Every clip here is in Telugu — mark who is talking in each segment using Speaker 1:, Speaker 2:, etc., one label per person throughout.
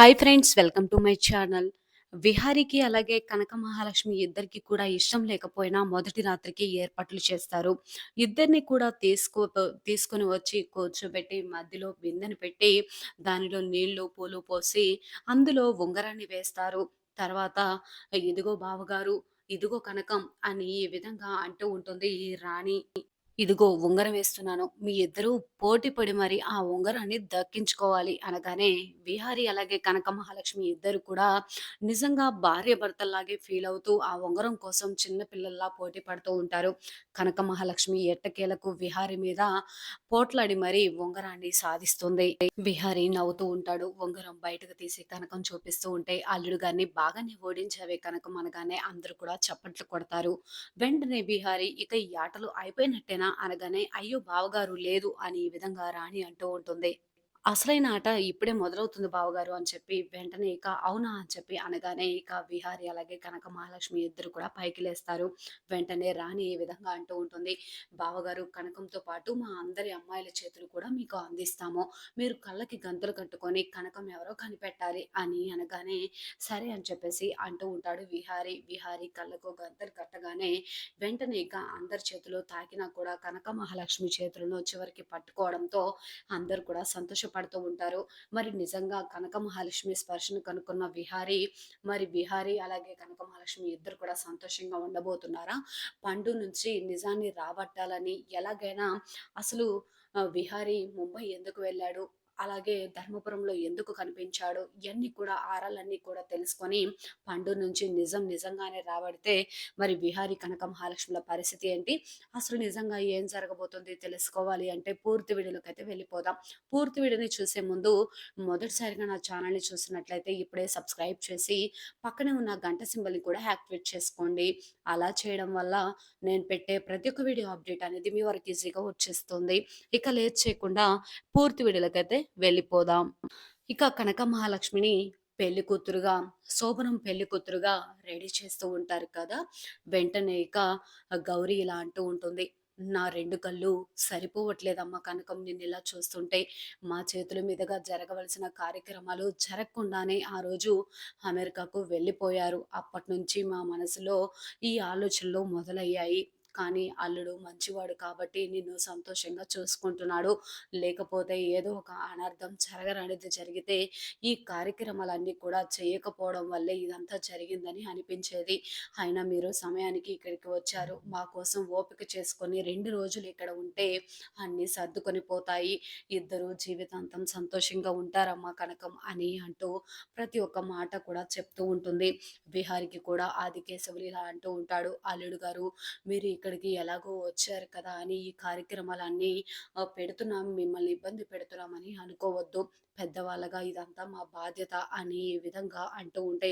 Speaker 1: Hi friends welcome to my channel. విహారికి అలాగే కనక మహాలక్ష్మి ఇద్దరికి కూడా ఇష్టం లేకపోయినా మొదటి రాత్రికి ఏర్పాట్లు చేస్తారు. ఇద్దరిని కూడా తీసుకో తీసుకొని వచ్చి కూర్చోబెట్టి మధ్యలో బిందెను పెట్టి దానిలో నీళ్ళు పూలు పోసి అందులో ఉంగరాన్ని వేస్తారు. తర్వాత ఇదిగో బావగారు ఇదిగో కనకం అని ఈ విధంగా అంటూ ఉంటుంది ఈ రాణి. ఇదిగో ఉంగరం వేస్తున్నాను. మీ ఇద్దరూ పోటీ పడి మరి ఆ ఉంగరాన్ని దక్కించుకోవాలి అనగానే విహారి అలాగే కనక మహాలక్ష్మి ఇద్దరు కూడా నిజంగా భార్య భర్తల్లాగే ఫీల్ అవుతూ ఆ ఉంగరం కోసం చిన్న పిల్లల్లా పోటీ పడుతూ ఉంటారు. కనక మహాలక్ష్మి ఎట్టకేలకు విహారి మీద పోట్లాడి మరి ఉంగరాన్ని సాధిస్తుంది. విహారీ నవ్వుతూ ఉంటాడు. ఉంగరం బయటకు తీసి కనకం చూపిస్తూ ఉంటే అల్లుడు గారిని బాగానే ఓడించావే కనకం అనగానే అందరూ కూడా చప్పట్లు కొడతారు. వెంటనే బిహారీ ఇక ఈ ఆటలు అయిపోయినట్టేనా? అనగానే అయ్యో బావగారు లేదు అని ఈ విధంగా రాణి అంటూ ఉంటుంది. అసలైన ఆట ఇప్పుడే మొదలవుతుంది బావగారు అని చెప్పి వెంటనే ఇక అవునా అని చెప్పి అనగానే ఇక విహారి అలాగే కనక మహాలక్ష్మి ఇద్దరు కూడా పైకి లేస్తారు. వెంటనే రాణి ఈ విధంగా అంటూ ఉంటుంది. బావగారు కనకంతో పాటు మా అందరి అమ్మాయిల చేతులు కూడా మీకు అందిస్తాము. మీరు కళ్ళకి గంతులు కట్టుకొని కనకం ఎవరో కనిపెట్టాలి అని అనగానే సరే అని చెప్పేసి అంటూ ఉంటాడు విహారి. విహారి కళ్ళకు గంతలు కట్టగానే వెంటనే ఇక అందరి చేతులు తాకినా కూడా కనక మహాలక్ష్మి చేతులను చివరికి పట్టుకోవడంతో అందరు కూడా సంతోష పడుతూ ఉంటారు. మరి నిజంగా కనక మహాలక్ష్మి స్పర్శను కనుక్కున్న విహారి మరి విహారి అలాగే కనక మహాలక్ష్మి ఇద్దరు కూడా సంతోషంగా ఉండబోతున్నారా? పండు నుంచి నిజాన్ని రాబట్టాలని ఎలాగైనా అసలు విహారి ముంబై ఎందుకు వెళ్ళాడు? అలాగే ధర్మపురంలో ఎందుకు కనిపించాడు ఇవన్నీ కూడా ఆరాలన్నీ కూడా తెలుసుకొని పండు నుంచి నిజం నిజంగానే రాబడితే మరి విహారి కనక మహాలక్ష్ముల పరిస్థితి ఏంటి? అసలు నిజంగా ఏం జరగబోతుంది తెలుసుకోవాలి అంటే పూర్తి వీడియోలోకి వెళ్ళిపోదాం. పూర్తి వీడియోని చూసే ముందు మొదటిసారిగా నా ఛానల్ని చూసినట్లయితే ఇప్పుడే సబ్స్క్రైబ్ చేసి పక్కనే ఉన్న గంట సింబల్ని కూడా యాక్టివేట్ చేసుకోండి. అలా చేయడం వల్ల నేను పెట్టే ప్రతి ఒక్క వీడియో అప్డేట్ అనేది మీ వరకు ఈజీగా వచ్చేస్తుంది. ఇక లేట్ చేయకుండా పూర్తి వీడియోలకైతే వెళ్ళిపోదాం. ఇక కనక మహాలక్ష్మిని పెళ్ళి కూతురుగా శోభనం పెళ్ళి కూతురుగా రెడీ చేస్తూ ఉంటారు కదా. వెంటనే ఇక గౌరీ ఇలా అంటూ ఉంటుంది. నా రెండు కళ్ళు సరిపోవట్లేదమ్మా కనకం నిన్ను ఇలా చూస్తుంటే మా చేతుల మీదుగా జరగవలసిన కార్యక్రమాలు జరగకుండానే ఆ రోజు అమెరికాకు వెళ్ళిపోయారు. అప్పటి నుంచి మా మనసులో ఈ ఆలోచనలు మొదలయ్యాయి. కానీ అల్లుడు మంచివాడు కాబట్టి నిన్ను సంతోషంగా చూసుకుంటున్నాడు. లేకపోతే ఏదో ఒక అనర్థం జరగరనేది జరిగితే ఈ కార్యక్రమాలన్నీ కూడా చేయకపోవడం వల్లే ఇదంతా జరిగిందని అనిపించేది. అయినా మీరు సమయానికి ఇక్కడికి వచ్చారు. మా కోసం ఓపిక చేసుకొని రెండు రోజులు ఇక్కడ ఉంటే అన్నీ సర్దుకొని పోతాయి. ఇద్దరు జీవితాంతం సంతోషంగా ఉంటారమ్మా కనకం అని అంటూ ప్రతి ఒక్క మాట కూడా చెప్తూ ఉంటుంది. విహారికి కూడా ఆది కేశవులు ఇలా అంటూ ఉంటాడు. అల్లుడు గారు మీరు ఇక్కడికి ఎలాగో వచ్చారు కదా అని ఈ కార్యక్రమాలన్నీ పెడుతున్నాం మిమ్మల్ని ఇబ్బంది పెడుతున్నామని అనుకోవద్దు. పెద్దవాళ్ళగా ఇదంతా మా బాధ్యత అని ఈ విధంగా అంటూ ఉంటే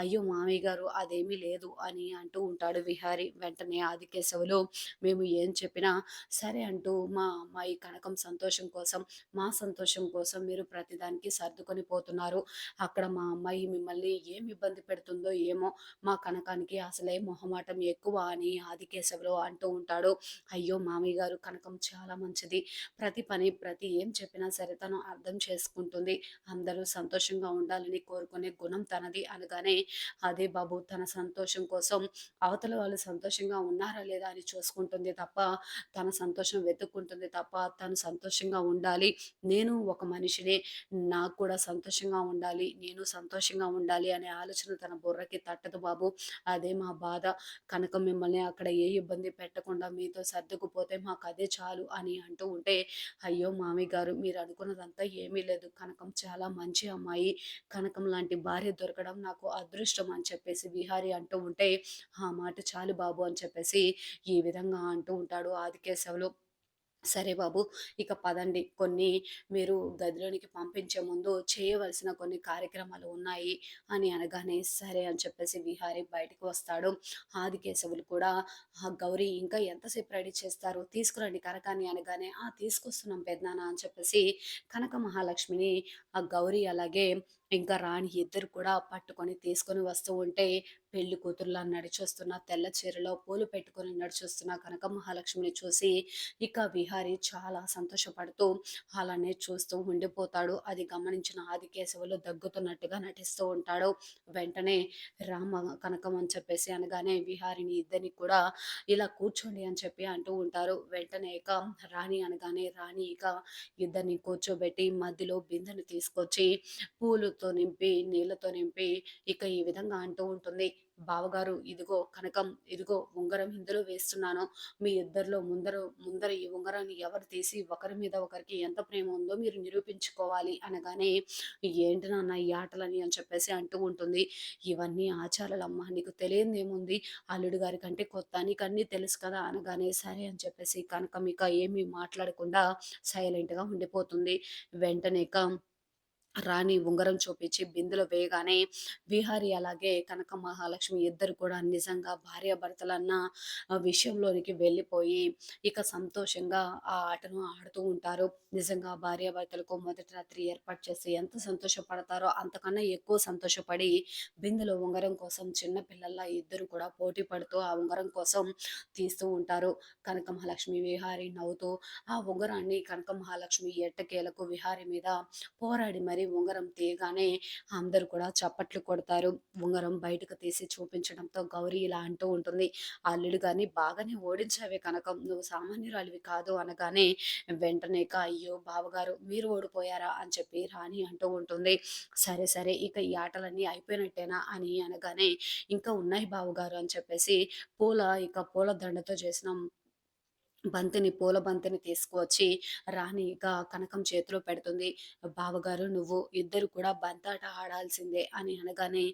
Speaker 1: అయ్యో మామయ్య గారు అదేమీ లేదు అని అంటూ ఉంటాడు విహారి. వెంటనే ఆదికేశవులు మేము ఏం చెప్పినా సరే అంటూ మా అమ్మాయి కనకం సంతోషం కోసం మా సంతోషం కోసం మీరు ప్రతిదానికి సర్దుకొని పోతున్నారు. అక్కడ మా అమ్మాయి మిమ్మల్ని ఏమి ఇబ్బంది పెడుతుందో ఏమో మా కనకానికి అసలే మొహమాటం ఎక్కువ అని ఆదికేశవులు అంటూ ఉంటాడు. అయ్యో! మామయ్య గారు కనకం చాలా మంచిది. ప్రతి పని ప్రతి ఏం చెప్పినా సరే తను అర్థం చేసుకుంటుంది. అందరూ సంతోషంగా ఉండాలని కోరుకునే గుణం తనది అనగానే అదే బాబు తన సంతోషం కోసం అవతల వాళ్ళు సంతోషంగా ఉన్నారా లేదా అని చూసుకుంటుంది తప్ప తన సంతోషం వెతుక్కుంటుంది తప్ప తను సంతోషంగా ఉండాలి. నేను ఒక మనిషిని నాకు కూడా సంతోషంగా ఉండాలి. నేను సంతోషంగా ఉండాలి అనే ఆలోచన తన బుర్రకి తట్టదు బాబు. అదే మా బాధ. కనుక మిమ్మల్ని అక్కడ ఏ ఇబ్బంది పెట్టకుండా మీతో సర్దుకుపోతే మాకు అదే చాలు అని అంటూ ఉంటే అయ్యో మామి గారు మీరు అనుకున్నదంతా ఏమీ లేదు. కనకం చాలా మంచి అమ్మాయి. కనకం లాంటి భార్య దొరకడం నాకు అదృష్టం అని చెప్పేసి విహారి అంటూ ఉంటే ఆ మాట చాలు బాబు అని చెప్పేసి ఈ విధంగా అంటూ ఉంటాడు ఆదికేశవులు. సరే బాబు ఇక పదండి. కొన్ని మీరు గదిలోనికి పంపించే ముందు చేయవలసిన కొన్ని కార్యక్రమాలు ఉన్నాయి అని అనగానే సరే అని చెప్పేసి విహారి బయటకు వస్తాడు. ఆదికేశవులు కూడా ఆ గౌరీ ఇంకా ఎంతసేపు రెడీ చేస్తారు? తీసుకురండి కనకాన్ని అనగానే ఆ తీసుకొస్తున్నాం పెద్దనాన్న అని చెప్పేసి కనక మహాలక్ష్మిని ఆ గౌరీ అలాగే ఇంకా రాణి ఇద్దరు కూడా పట్టుకొని తీసుకొని వస్తూ ఉంటే పెళ్ళి కూతురులా నడిచొస్తున్న తెల్ల చీరలో పూలు పెట్టుకొని నడిచొస్తున్న కనక మహాలక్ష్మిని చూసి ఇక విహారి చాలా సంతోషపడుతూ అలానే చూస్తూ ఉండిపోతాడు. అది గమనించిన ఆదికేశవులు దగ్గుతున్నట్టుగా నటిస్తూ ఉంటాడు. వెంటనే రామ కనకం అని చెప్పేసి అనగానే విహారిని ఇద్దరిని కూడా ఇలా కూర్చోండి అని చెప్పి అంటూ ఉంటారు. వెంటనే ఇక రాణి అనగానే రాణి ఇక ఇద్దరిని కూర్చోబెట్టి మధ్యలో బిందెను తీసుకొచ్చి పూలు పూలుతో నింపి నీళ్ళతో నింపి ఇక ఈ విధంగా అంటూ ఉంటుంది. బావగారు ఇదిగో కనకం ఇదిగో ఉంగరం ఇందులో వేస్తున్నాను. మీ ఇద్దరిలో ముందర ముందర ఈ ఉంగరాన్ని ఎవరు తీసి ఒకరి మీద ఒకరికి ఎంత ప్రేమ ఉందో మీరు నిరూపించుకోవాలి అనగానే ఏంటి నాన్న ఈ ఆటలని అని చెప్పేసి అంటూ ఉంటుంది. ఇవన్నీ ఆచారాలమ్మ నీకు తెలియదు ఏముంది అల్లుడు గారి కంటే కొత్త నీకు అన్నీ తెలుసు కదా అనగానే సరే అని చెప్పేసి కనకం ఇక ఏమీ మాట్లాడకుండా సైలెంట్గా ఉండిపోతుంది. వెంటనే ఇక రాణి ఉంగరం చూపించి బిందులో వేయగానే విహారి అలాగే కనక మహాలక్ష్మి ఇద్దరు కూడా నిజంగా భార్యాభర్తలన్న ఆ విషయంలోనికి వెళ్ళిపోయి ఇక సంతోషంగా ఆ ఆటను ఆడుతూ ఉంటారు. నిజంగా భార్యాభర్తలకు మొదటి రాత్రి ఏర్పాటు చేసి ఎంత సంతోషపడతారో అంతకన్నా ఎక్కువ సంతోషపడి బిందులో ఉంగరం కోసం చిన్న పిల్లల్లా ఇద్దరు కూడా పోటీ పడుతూ ఆ ఉంగరం కోసం తీస్తూ ఉంటారు. కనక మహాలక్ష్మి విహారి నవ్వుతూ ఆ ఉంగరాన్ని కనక మహాలక్ష్మి ఎట్టకేలకు విహారి మీద పోరాడి మరి ఉంగరం తీయగానే అందరూ కూడా చప్పట్లు కొడతారు. ఉంగరం బయటకు తీసి చూపించడంతో గౌరీ ఇలా అంటూ ఉంటుంది. అల్లుడు గారిని బాగానే ఓడించావే కనకం. నువ్వు సామాన్యురాలివి కాదు అనగానే వెంటనే అయ్యో బావగారు మీరు ఓడిపోయారా? అని చెప్పి రాణి అంటూ ఉంటుంది. సరే సరే ఇక ఈ ఆటలన్నీ అయిపోయినట్టేనా? అని అనగానే ఇంకా ఉన్నాయి బావగారు అని చెప్పేసి పూల ఇక పూల దండతో చేసిన బంతిని పూల బంతిని తీసుకువచ్చి రాణిగా కనకం చేతిలో పెడుతుంది. బావగారు నువ్వు ఇద్దరు కూడా బంతాట ఆడాల్సిందే అని అనగానే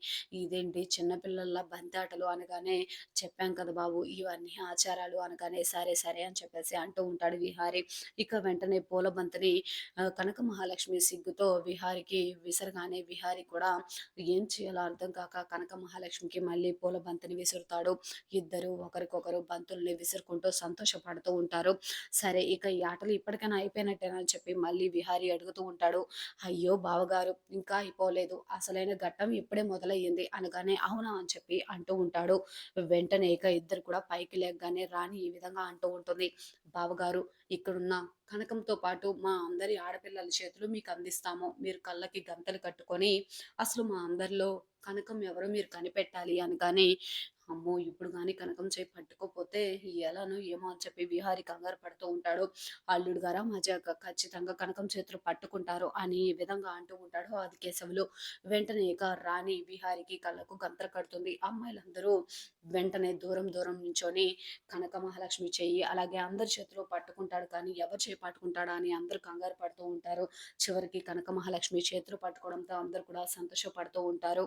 Speaker 1: ఇదేంటి చిన్నపిల్లల బంతాటలు అనగానే చెప్పాం కదా బాబు ఇవన్నీ ఆచారాలు అనగానే సరే సరే అని చెప్పేసి అంటూ ఉంటాడు విహారి. ఇక వెంటనే పూల బంతిని కనక మహాలక్ష్మి సిగ్గుతో విహారికి విసరగానే విహారి కూడా ఏం చేయాలో అర్థం కాక కనక మహాలక్ష్మికి మళ్ళీ పూల బంతిని విసురుతాడు. ఇద్దరు ఒకరికొకరు బంతుల్ని విసురుకుంటూ సంతోషపడుతూ ఉంటారు. సరే ఇక ఈ ఆటలు ఇప్పటికైనా అయిపోయినట్టేనా? అని చెప్పి మళ్ళీ విహారీ అడుగుతూ ఉంటాడు. అయ్యో బావగారు ఇంకా అయిపోలేదు. అసలైన ఘట్టం ఇప్పుడే మొదలయ్యింది అనగానే అవునా? అని చెప్పి అంటూ ఉంటాడు. వెంటనే ఇక ఇద్దరు కూడా పైకి లేకగానే రాణి ఈ విధంగా అంటూ ఉంటుంది. బావగారు ఇక్కడున్న కనకంతో పాటు మా అందరి ఆడపిల్లల చేతులు మీకు అందిస్తాము. మీరు కళ్ళకి గంతలు కట్టుకొని అసలు మా అందరిలో కనకం ఎవరో మీరు కనిపెట్టాలి? అనగానే అమ్మో! ఇప్పుడు కానీ కనకం చేయి పట్టుకోపోతే ఎలానో ఏమో అని చెప్పి విహారి కంగారు పడుతూ ఉంటాడు. అల్లుడు గారా మజాక ఖచ్చితంగా కనకం చేతులు పట్టుకుంటారు అని ఈ విధంగా అంటూ ఉంటాడు ఆది కేశవులు. వెంటనే ఇక రాణి విహారికి కళ్ళకు గంతర కడుతుంది. అమ్మాయిలందరూ వెంటనే దూరం దూరం నుంచొని కనక మహాలక్ష్మి చెయ్యి అలాగే అందరి చేతిలో పట్టుకుంటాడు కానీ ఎవరు చేయి పట్టుకుంటాడా అని అందరూ కంగారు పడుతూ ఉంటారు. చివరికి కనక మహాలక్ష్మి చేతులు పట్టుకోవడంతో అందరూ కూడా సంతోషపడుతూ ఉంటారు.